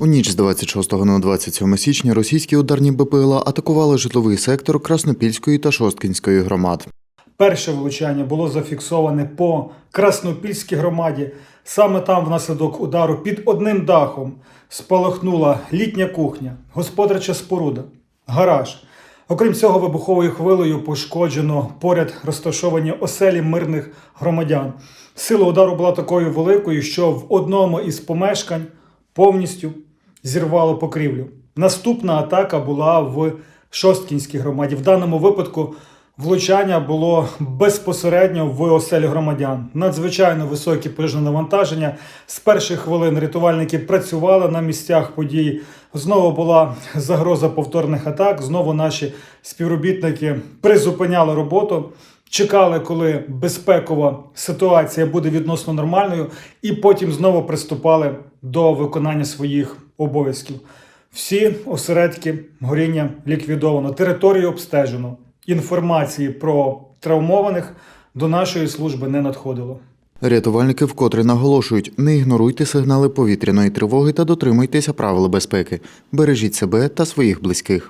У ніч з 26 на 27 січня російські ударні БПЛА атакували житловий сектор Краснопільської та Шосткінської громад. Перше влучання було зафіксоване по Краснопільській громаді. Саме там, внаслідок удару під одним дахом, спалахнула літня кухня, господарча споруда, гараж. Окрім цього, вибуховою хвилею пошкоджено поряд розташовані оселі мирних громадян. Сила удару була такою великою, що в одному із помешкань повністю зірвало покрівлю. Наступна атака була в Шосткінській громаді. В даному випадку влучання було безпосередньо в оселі громадян. Надзвичайно високі пожежне навантаження. З перших хвилин рятувальники працювали на місцях події. Знову була загроза повторних атак. Знову наші співробітники призупиняли роботу. Чекали, коли безпекова ситуація буде відносно нормальною, і потім знову приступали до виконання своїх обов'язків. Всі осередки горіння ліквідовано, територію обстежено. Інформації про травмованих до нашої служби не надходило. Рятувальники вкотре наголошують: не ігноруйте сигнали повітряної тривоги та дотримуйтеся правил безпеки. Бережіть себе та своїх близьких.